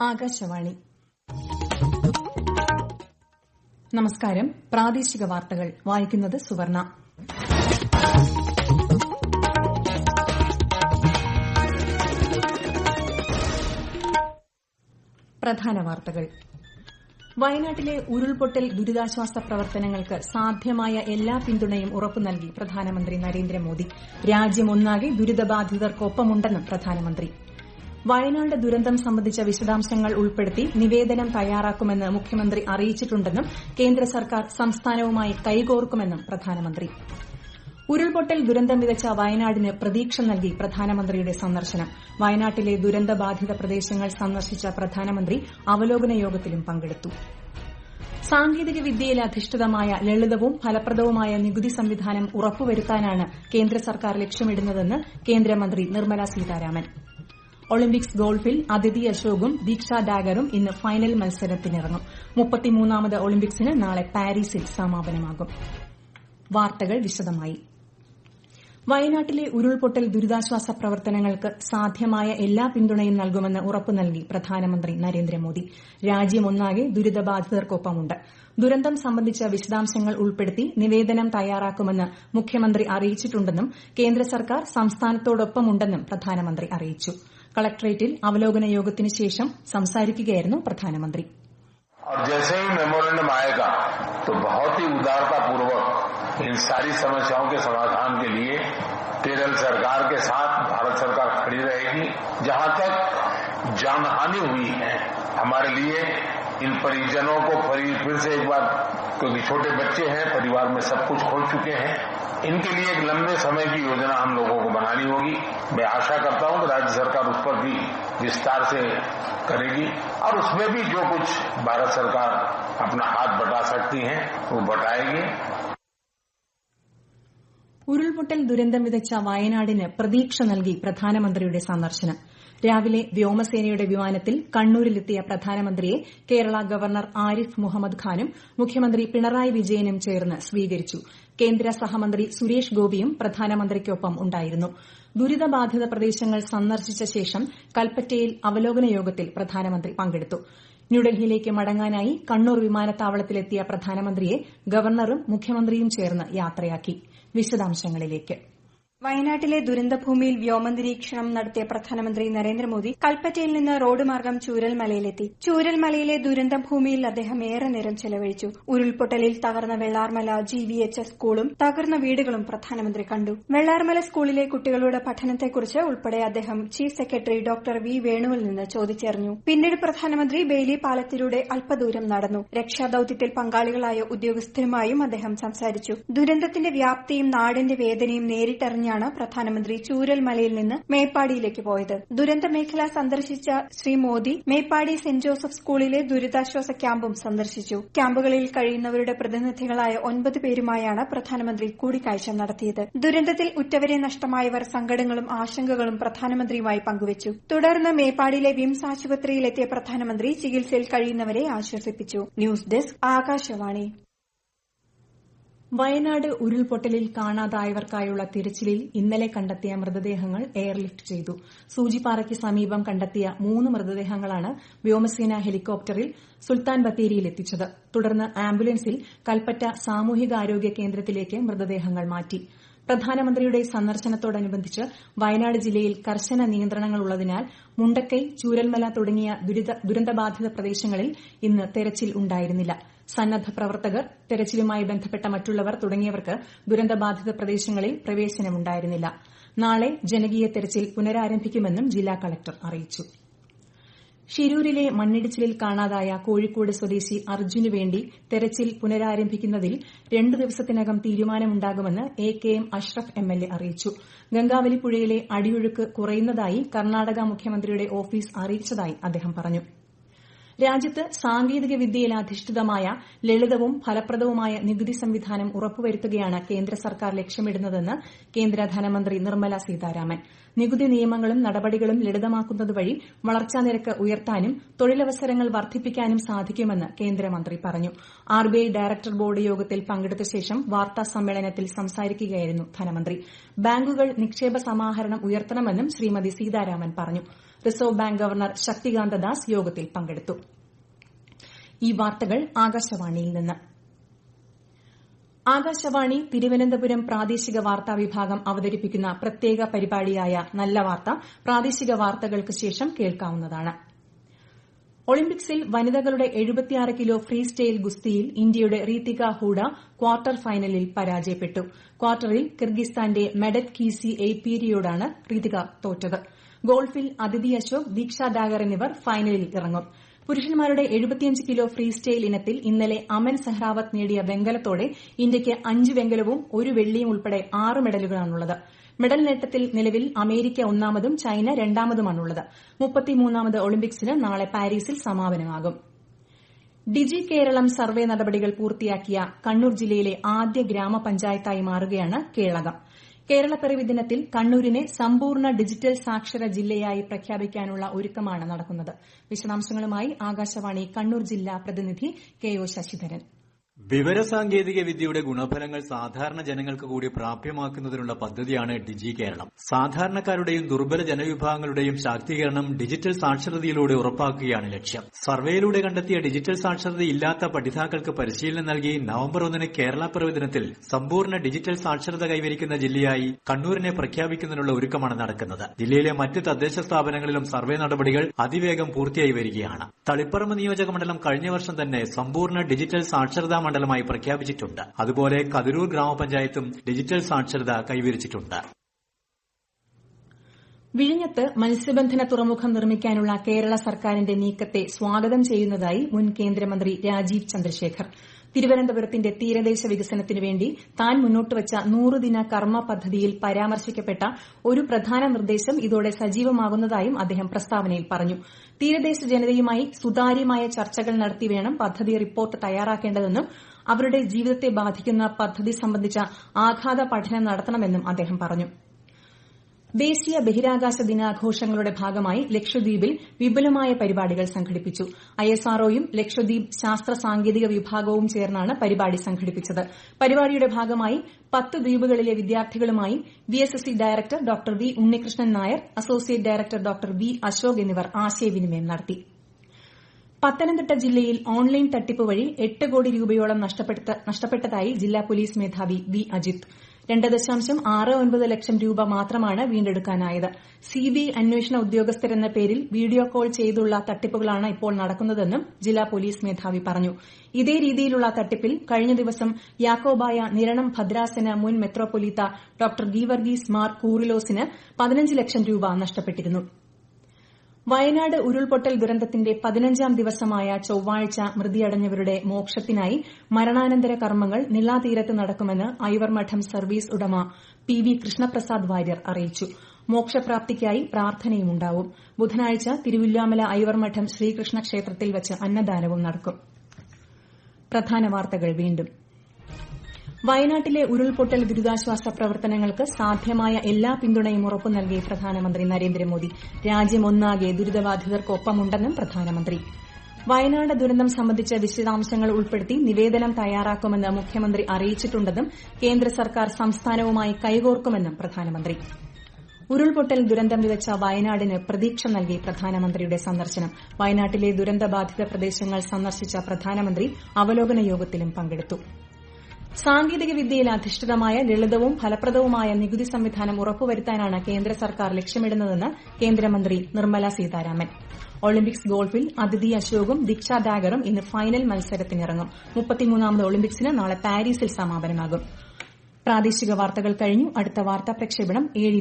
ആകാശവാണി. നമസ്കാരം. പ്രാദേശിക വാർത്തകൾ. വായിക്കുന്നത് സുവർണ. പ്രധാന വാർത്തകൾ. വയനാട്ടിലെ ഉരുൾപൊട്ടൽ ദുരിതാശ്വാസ പ്രവർത്തനങ്ങൾക്ക് സാധ്യമായ എല്ലാ പിന്തുണയും ഉറപ്പു നൽകി പ്രധാനമന്ത്രി നരേന്ദ്രമോദി. രാജ്യമൊന്നാകെ ദുരിതബാധിതർക്കൊപ്പമുണ്ടെന്നും പ്രധാനമന്ത്രി. വയനാട് ദുരന്തം സംബന്ധിച്ച വിശദാംശങ്ങൾ ഉൾപ്പെടുത്തി നിവേദനം തയ്യാറാക്കുമെന്ന് മുഖ്യമന്ത്രി അറിയിച്ചിട്ടുണ്ടെന്നും കേന്ദ്ര സർക്കാർ സംസ്ഥാനവുമായി കൈകോർക്കുമെന്നും പ്രധാനമന്ത്രി. ഉരുൾപൊട്ടൽ ദുരന്തം വിതച്ച വയനാടിന് പ്രതീക്ഷ നൽകി പ്രധാനമന്ത്രിയുടെ സന്ദർശനം. വയനാട്ടിലെ ദുരന്തബാധിത പ്രദേശങ്ങൾ സന്ദർശിച്ച പ്രധാനമന്ത്രി അവലോകന യോഗത്തിലും പങ്കെടുത്തു. സാങ്കേതിക വിദ്യയിൽ അധിഷ്ഠിതമായ ലളിതവും ഫലപ്രദവുമായ നികുതി സംവിധാനം ഉറപ്പുവരുത്താനാണ് കേന്ദ്ര സർക്കാർ ലക്ഷ്യമിടുന്നതെന്ന് കേന്ദ്രമന്ത്രി നിർമ്മല സീതാരാമൻ. ഒളിമ്പിക്സ് ഗോൾഫിൽ അതിഥി അശോകും ദീക്ഷ ഡാഗറും ഇന്ന് ഫൈനൽ മത്സരത്തിനിറങ്ങും. മുപ്പത്തിമൂന്നാമത് ഒളിമ്പിക്സിന് നാളെ പാരീസിൽ സമാപനമാകും. വാർത്തകൾ വിശദമായി. വയനാട്ടിലെ ഉരുൾപൊട്ടൽ ദുരിതാശ്വാസ പ്രവർത്തനങ്ങൾക്ക് സാധ്യമായ എല്ലാ പിന്തുണയും നൽകുമെന്ന് ഉറപ്പു നൽകി പ്രധാനമന്ത്രി നരേന്ദ്രമോദി. രാജ്യമൊന്നാകെ ദുരിതബാധിതർക്കൊപ്പമുണ്ട്. ദുരന്തം സംബന്ധിച്ച വിശദാംശങ്ങൾ ഉൾപ്പെടുത്തി നിവേദനം തയ്യാറാക്കുമെന്ന് മുഖ്യമന്ത്രി അറിയിച്ചിട്ടുണ്ടെന്നും കേന്ദ്ര സർക്കാർ സംസ്ഥാനത്തോടൊപ്പമുണ്ടെന്നും പ്രധാനമന്ത്രി അറിയിച്ചു. കളക്ടറേറ്റിൽ അവലോകന യോഗത്തിന് ശേഷം സംസാരിക്കുകയായിരുന്നു പ്രധാനമന്ത്രി और जैसे ही मेमोरेंडम आएगा तो बहुत ही उदारता पूर्वक इन सारी समस्याओं के समाधान के लिए केरल सरकार के साथ भारत सरकार खड़ी रहेगी जहां तक जानहानि हुई है हमारे लिए इन परिजनों को फिर से एक बार क्योंकि छोटे बच्चे हैं परिवार में सब कुछ खो चुके हैं इनके लिए एक लंबे समय की योजना हम लोगों को बनानी होगी मैं आशा करता हूं कि राज्य सरकार उस पर भी विस्तार से करेगी और उसमें भी जो कुछ भारत सरकार अपना हाथ बटा सकती है वो बटाएगी ഉരുൾപൊട്ടൽ ദുരന്തം വിതച്ച വയനാടിന് പ്രതീക്ഷ നൽകി പ്രധാനമന്ത്രിയുടെ സന്ദർശനം രാവിലെ വ്യോമസേനയുടെ വിമാനത്തിൽ കണ്ണൂരിലെത്തിയ പ്രധാനമന്ത്രിയെ കേരള ഗവർണർ ആരിഫ് മുഹമ്മദ് ഖാനും മുഖ്യമന്ത്രി പിണറായി വിജയനും ചേർന്ന് സ്വീകരിച്ചു. കേന്ദ്ര സഹമന്ത്രി സുരേഷ് ഗോപിയും പ്രധാനമന്ത്രിക്കൊപ്പം ഉണ്ടായിരുന്നു. ദുരിതബാധിത പ്രദേശങ്ങൾ സന്ദർശിച്ച ശേഷം കൽപ്പറ്റയിൽ അവലോകന യോഗത്തിൽ പ്രധാനമന്ത്രി പങ്കെടുത്തു. ന്യൂഡൽഹിയിലേക്ക് മടങ്ങാനായി കണ്ണൂർ വിമാനത്താവളത്തിലെത്തിയ പ്രധാനമന്ത്രിയെ ഗവർണറും മുഖ്യമന്ത്രിയും ചേർന്ന് യാത്രയാക്കി. വിശദാംശങ്ങളിലേക്ക്. വയനാട്ടിലെ ദുരന്തഭൂമിയിൽ വ്യോമനിരീക്ഷണം നടത്തിയ പ്രധാനമന്ത്രി നരേന്ദ്രമോദി കൽപ്പറ്റയിൽ നിന്ന് റോഡ് മാർഗം ചൂരൽമലയിലെത്തി. ചൂരൽമലയിലെ ദുരന്തഭൂമിയിൽ അദ്ദേഹം ഏറെ നേരം ചെലവഴിച്ചു. ഉരുൾപൊട്ടലിൽ തകർന്ന വെള്ളാർമല ജി വി എച്ച് സ്കൂളും തകർന്ന വീടുകളും പ്രധാനമന്ത്രി കണ്ടു. വെള്ളാർമല സ്കൂളിലെ കുട്ടികളുടെ പഠനത്തെക്കുറിച്ച് ഉൾപ്പെടെ അദ്ദേഹം ചീഫ് സെക്രട്ടറി ഡോക്ടർ വി വേണുവിൽ നിന്ന് ചോദിച്ചറിഞ്ഞു. പിന്നീട് പ്രധാനമന്ത്രി ബെയിലി പാലത്തിലൂടെ അല്പദൂരം നടന്നു. രക്ഷാദൌത്യത്തിൽ പങ്കാളികളായ ഉദ്യോഗസ്ഥരുമായും അദ്ദേഹം സംസാരിച്ചു. ദുരന്തത്തിന്റെ വ്യാപ്തിയും നാടിന്റെ വേദനയും നേരിട്ടറിഞ്ഞ കഴിഞ്ഞാണ് പ്രധാനമന്ത്രി ചൂരൽമലയിൽ നിന്ന് മേപ്പാടിയിലേക്ക് പോയത്. ദുരന്ത മേഖല സന്ദർശിച്ച ശ്രീ മോദി മേപ്പാടി സെന്റ് ജോസഫ് സ്കൂളിലെ ദുരിതാശ്വാസ ക്യാമ്പും സന്ദർശിച്ചു. ക്യാമ്പുകളിൽ കഴിയുന്നവരുടെ പ്രതിനിധികളായ ഒൻപത് പേരുമായാണ് പ്രധാനമന്ത്രി കൂടിക്കാഴ്ച നടത്തിയത്. ദുരന്തത്തിൽ ഉറ്റവരെ നഷ്ടമായവർ സങ്കടങ്ങളും ആശങ്കകളും പ്രധാനമന്ത്രിയുമായി പങ്കുവച്ചു. തുടർന്ന് മേപ്പാടിയിലെ വിംസ് ആശുപത്രിയിലെത്തിയ പ്രധാനമന്ത്രി ചികിത്സയിൽ കഴിയുന്നവരെ ആശ്വസിപ്പിച്ചു. News desk Akashvani. വയനാട് ഉരുൾപൊട്ടലിൽ കാണാതായവർക്കായുള്ള തിരച്ചിലിൽ ഇന്നലെ കണ്ടെത്തിയ മൃതദേഹങ്ങൾ എയർലിഫ്റ്റ് ചെയ്തു. സൂചിപ്പാറയ്ക്ക് സമീപം കണ്ടെത്തിയ മൂന്ന് മൃതദേഹങ്ങളാണ് വ്യോമസേന ഹെലികോപ്റ്ററിൽ സുൽത്താൻ ബത്തേരിയിൽ എത്തിച്ചത്. തുടർന്ന് ആംബുലൻസിൽ കൽപ്പറ്റ സാമൂഹികാരോഗ്യ കേന്ദ്രത്തിലേക്ക് മൃതദേഹങ്ങൾ മാറ്റി. പ്രധാനമന്ത്രിയുടെ സന്ദർശനത്തോടനുബന്ധിച്ച് വയനാട് ജില്ലയിൽ കർശന നിയന്ത്രണങ്ങൾ ഉള്ളതിനാൽ മുണ്ടക്കൈ ചൂരൽമല തുടങ്ങിയ ദുരന്തബാധിത പ്രദേശങ്ങളിൽ ഇന്ന് തെരച്ചിൽ ഉണ്ടായിരുന്നില്ല. സന്നദ്ധ പ്രവർത്തകർ തെരച്ചിലുമായി ബന്ധപ്പെട്ട മറ്റുള്ളവർ തുടങ്ങിയവർക്ക് ദുരന്തബാധിത പ്രദേശങ്ങളിൽ പ്രവേശനമുണ്ടായിരുന്നില്ല. നാളെ ജനകീയ തെരച്ചിൽ പുനരാരംഭിക്കുമെന്നും ജില്ലാ കളക്ടർ അറിയിച്ചു. ഷിരൂരിലെ മണ്ണിടിച്ചിലിൽ കാണാതായ കോഴിക്കോട് സ്വദേശി അർജുനു വേണ്ടി തെരച്ചിൽ പുനരാരംഭിക്കുന്നതിൽ രണ്ടു ദിവസത്തിനകം തീരുമാനമുണ്ടാകുമെന്ന് A K M Ashraf M L A അറിയിച്ചു. ഗംഗാവലി പുഴയിലെ അടിയൊഴുക്ക് കുറയുന്നതായി കർണാടക മുഖ്യമന്ത്രിയുടെ ഓഫീസ് അറിയിച്ചതായി അദ്ദേഹം പറഞ്ഞു. രാജ്യത്ത് സാങ്കേതിക വിദ്യയിൽ അധിഷ്ഠിതമായ ലളിതവും ഫലപ്രദവുമായ നികുതി സംവിധാനം ഉറപ്പുവരുത്തുകയാണ് കേന്ദ്ര സർക്കാർ ലക്ഷ്യമിടുന്നതെന്ന് കേന്ദ്ര ധനമന്ത്രി നിർമ്മല സീതാരാമൻ. നികുതി നിയമങ്ങളും നടപടികളും ലളിതമാക്കുന്നത് വഴി വളർച്ചാ നിരക്ക് ഉയർത്താനും തൊഴിലവസരങ്ങൾ വർദ്ധിപ്പിക്കാനും സാധിക്കുമെന്ന് കേന്ദ്രമന്ത്രി പറഞ്ഞു. ആർബിഐ ഡയറക്ടർ ബോർഡ് യോഗത്തിൽ പങ്കെടുത്ത ശേഷം വാർത്താ സമ്മേളനത്തിൽ സംസാരിക്കുകയായിരുന്നു ധനമന്ത്രി. ബാങ്കുകൾ നിക്ഷേപ സമാഹരണം ഉയർത്തണമെന്നും ശ്രീമതി സീതാരാമൻ പറഞ്ഞു. Reserve Bank governor Shaktikanta Das യോഗത്തിൽ പങ്കെടുത്തു ഈ വാർത്തകൾ ആകാശവാണിയിൽ നിന്ന് ആകാശവാണി തിരുവനന്തപുരം പ്രാദേശിക വാർത്താ വിഭാഗം അവതരിപ്പിക്കുന്ന പ്രത്യേക പരിപാടിയായ നല്ല വാർത്ത പ്രാദേശിക വാർത്തകൾക്ക് ശേഷം കേൾക്കാവുന്നതാണ്. ഒളിമ്പിക്സിൽ വനിതകളുടെ കിലോ ഫ്രീ സ്റ്റൈൽ ഗുസ്തിയിൽ ഇന്ത്യയുടെ റീതിക ഹൂഡ ക്വാർട്ടർ ഫൈനലിൽ പരാജയപ്പെട്ടു. ക്വാർട്ടറിൽ കിർഗിസ്ഥാന്റെ മെഡറ്റ് കീസി എയ്പീരിയോടാണ് റീതിക തോറ്റത്. ഗോൾഫിൽ അതിഥി അശോക് ദീക്ഷ ഡാഗർ എന്നിവർ ഫൈനലിൽ ഇറങ്ങും. പുരുഷന്മാരുടെ കിലോ ഫ്രീ സ്റ്റൈൽ ഇനത്തിൽ ഇന്നലെ അമൻ സെഹ്റാവത്ത് നേടിയ വെങ്കലത്തോടെ ഇന്ത്യയ്ക്ക് അഞ്ച് വെങ്കലവും ഒരു വെള്ളിയും ഉൾപ്പെടെ ആറ് മെഡലുകളാണുള്ളത്. മെഡൽ നേട്ടത്തിൽ നിലവിൽ അമേരിക്ക ഒന്നാമതും ചൈന രണ്ടാമതുമാണുള്ളത്. ഒളിമ്പിക്സിന് നാളെ പാരീസിൽ സമാപനമാകും. ഡിജി കേരളം സർവേ നടപടികൾ പൂർത്തിയാക്കിയ കണ്ണൂർ ജില്ലയിലെ ആദ്യ ഗ്രാമപഞ്ചായത്തായി മാറുകയാണ് കേളകം. കേരളപ്പിറവി ദിനത്തിൽ കണ്ണൂരിനെ സമ്പൂർണ ഡിജിറ്റൽ സാക്ഷര ജില്ലയായി പ്രഖ്യാപിക്കാനുള്ള ഒരുക്കമാണ് നടക്കുന്നത്. വിശദാംശങ്ങളുമായി ആകാശവാണി കണ്ണൂർ ജില്ലാ പ്രതിനിധി കെ ഒ ശശിധരൻ. വിവരസാങ്കേതിക വിദ്യയുടെ ഗുണഫലങ്ങൾ സാധാരണ ജനങ്ങൾക്ക് കൂടി പ്രാപ്യമാക്കുന്നതിനുള്ള പദ്ധതിയാണ് ഡിജി കേരളം. സാധാരണക്കാരുടെയും ദുർബല ജനവിഭാഗങ്ങളുടെയും ശാക്തീകരണം ഡിജിറ്റൽ സാക്ഷരതയിലൂടെ ഉറപ്പാക്കുകയാണ് ലക്ഷ്യം. സർവേയിലൂടെ കണ്ടെത്തിയ ഡിജിറ്റൽ സാക്ഷരത ഇല്ലാത്ത പഠിതാക്കൾക്ക് പരിശീലനം നൽകി നവംബർ ഒന്നിന് കേരള പ്രവചനത്തിൽ സമ്പൂർണ ഡിജിറ്റൽ സാക്ഷരത കൈവരിക്കുന്ന ജില്ലയായി കണ്ണൂരിനെ പ്രഖ്യാപിക്കുന്നതിനുള്ള ഒരുക്കമാണ് നടക്കുന്നത്. ജില്ലയിലെ മറ്റ് തദ്ദേശ സ്ഥാപനങ്ങളിലും സർവേ നടപടികൾ അതിവേഗം പൂർത്തിയായി വരികയാണ്. തളിപ്പറമ്പ് നിയോജക മണ്ഡലം കഴിഞ്ഞ വർഷം തന്നെ സമ്പൂർണ ഡിജിറ്റൽ സാക്ഷരതാ മണ്ഡലമായി പ്രഖ്യാപിച്ചിട്ടുണ്ട്. അതുപോലെ കതിരൂർ ഗ്രാമപഞ്ചായത്തും ഡിജിറ്റൽ സാക്ഷരത കൈവരിച്ചിട്ടുണ്ട്. വിഴിഞ്ഞത്ത് മത്സ്യബന്ധന തുറമുഖം നിർമ്മിക്കാനുള്ള കേരള സർക്കാരിന്റെ നീക്കത്തെ സ്വാഗതം ചെയ്യുന്നതായി മുൻ കേന്ദ്രമന്ത്രി രാജീവ് ചന്ദ്രശേഖർ. തിരുവനന്തപുരത്തിന്റെ തീരദേശ വികസനത്തിനു വേണ്ടി താൻ മുന്നോട്ടുവച്ച നൂറുദിന കർമ്മ പദ്ധതിയിൽ പരാമർശിക്കപ്പെട്ട ഒരു പ്രധാന നിർദ്ദേശം ഇതോടെ സജീവമാകുന്നതായും അദ്ദേഹം പ്രസ്താവനയിൽ പറഞ്ഞു. തീരദേശ ജനതയുമായി സുതാര്യമായ ചർച്ചകൾ നടത്തി വേണം പദ്ധതി റിപ്പോർട്ട് തയ്യാറാക്കേണ്ടതെന്നും അവരുടെ ജീവിതത്തെ ബാധിക്കുന്ന പദ്ധതി സംബന്ധിച്ച ആഘാത പഠനം നടത്തണമെന്നും അദ്ദേഹം പറഞ്ഞു. ദേശീയ ബഹിരാകാശ ദിനാഘോഷങ്ങളുടെ ഭാഗമായി ലക്ഷദ്വീപിൽ വിപുലമായ പരിപാടികൾ സംഘടിപ്പിച്ചു. ഐഎസ്ആർഒയും ലക്ഷദ്വീപ് ശാസ്ത്ര സാങ്കേതിക വിഭാഗവും ചേർന്നാണ് പരിപാടി സംഘടിപ്പിച്ചത്. പരിപാടിയുടെ ഭാഗമായി പത്ത് ദ്വീപുകളിലെ വിദ്യാർത്ഥികളുമായി VSSC director doctor V Unnikrishnan Nair associate director doctor V Ashok എന്നിവർ ആശയവിനിമയം നടത്തി. പത്തനംതിട്ട ജില്ലയിൽ ഓൺലൈൻ തട്ടിപ്പ് വഴി എട്ട് കോടി രൂപയോളം നഷ്ടപ്പെട്ടതായി ജില്ലാ പോലീസ് മേധാവി വി അജിത്. രണ്ട് ദശാംശം ആറ് ഒൻപത് ലക്ഷം രൂപ മാത്രമാണ് വീണ്ടെടുക്കാനായത്. സിബിഐ അന്വേഷണ ഉദ്യോഗസ്ഥരെന്ന പേരിൽ വീഡിയോ കോൾ ചെയ്തുള്ള തട്ടിപ്പുകളാണ് ഇപ്പോൾ നടക്കുന്നതെന്നും ജില്ലാ പോലീസ് മേധാവി പറഞ്ഞു. ഇതേ രീതിയിലുള്ള തട്ടിപ്പിൽ കഴിഞ്ഞ ദിവസം യാക്കോബായ നിരണം ഭദ്രാസന മുൻ മെത്രോപൊലീത്ത ഡോ ഗീവർഗീസ് മാർ കൂറിലോസിന് പതിനഞ്ച് ലക്ഷം രൂപ നഷ്ടപ്പെട്ടിരുന്നു. വയനാട് ഉരുൾപൊട്ടൽ ദുരന്തത്തിന്റെ പതിനഞ്ചാം ദിവസമായ ചൊവ്വാഴ്ച മൃതിയടഞ്ഞവരുടെ മോക്ഷത്തിനായി മരണാനന്തര കർമ്മങ്ങൾ നിളാതീരത്ത് നടക്കുമെന്ന് ഐവർമഠം സർവീസ് ഉടമ പി വി കൃഷ്ണപ്രസാദ് വാര്യർ അറിയിച്ചു. മോക്ഷപ്രാപ്തിക്കായി പ്രാർത്ഥനയുമുണ്ടാവും. ബുധനാഴ്ച തിരുവില്ലാമല ഐവർമഠം ശ്രീകൃഷ്ണ ക്ഷേത്രത്തിൽ വച്ച് അന്നദാനവും നടക്കും. വയനാട്ടിലെ ഉരുൾപൊട്ടൽ ദുരിതാശ്വാസ പ്രവർത്തനങ്ങൾക്ക് സാധ്യമായ എല്ലാ പിന്തുണയും ഉറപ്പു നൽകി പ്രധാനമന്ത്രി നരേന്ദ്രമോദി. രാജ്യമൊന്നാകെ ദുരിതബാധിതർക്കൊപ്പമുണ്ടെന്നും പ്രധാനമന്ത്രി. വയനാട് ദുരന്തം സംബന്ധിച്ച വിശദാംശങ്ങൾ ഉൾപ്പെടുത്തി നിവേദനം തയ്യാറാക്കുമെന്ന് മുഖ്യമന്ത്രി അറിയിച്ചിട്ടുണ്ടെന്നും കേന്ദ്ര സർക്കാർ സംസ്ഥാനവുമായി കൈകോർക്കുമെന്നും പ്രധാനമന്ത്രി. ഉരുൾപൊട്ടൽ ദുരന്തം വിതച്ച വയനാടിന് പ്രതീക്ഷ നൽകി പ്രധാനമന്ത്രിയുടെ സന്ദർശനം. വയനാട്ടിലെ ദുരന്തബാധിത പ്രദേശങ്ങൾ സന്ദർശിച്ച പ്രധാനമന്ത്രി അവലോകന യോഗത്തിലും പങ്കെടുത്തു. സാങ്കേതിക വിദ്യയിൽ അധിഷ്ഠിതമായ ലളിതവും ഫലപ്രദവുമായ നികുതി സംവിധാനം ഉറപ്പുവരുത്താനാണ് കേന്ദ്ര സർക്കാർ ലക്ഷ്യമിടുന്നതെന്ന് കേന്ദ്രമന്ത്രി നിർമ്മല സീതാരാമൻ. ഒളിമ്പിക്സ് ഗോൾഫിൽ അതിഥി അശോകും ദീക്ഷ ഡാഗറും ഇന്ന് ഫൈനൽ മത്സരത്തിനിറങ്ങും. മുപ്പത്തിമൂന്നാമത് ഒളിമ്പിക്സിന് നാളെ പാരീസിൽ സമാപനമാകും. പ്രാദേശിക വാർത്തകൾ കഴിഞ്ഞു. അടുത്ത വാർത്താ പ്രക്ഷേപണം ഏഴ്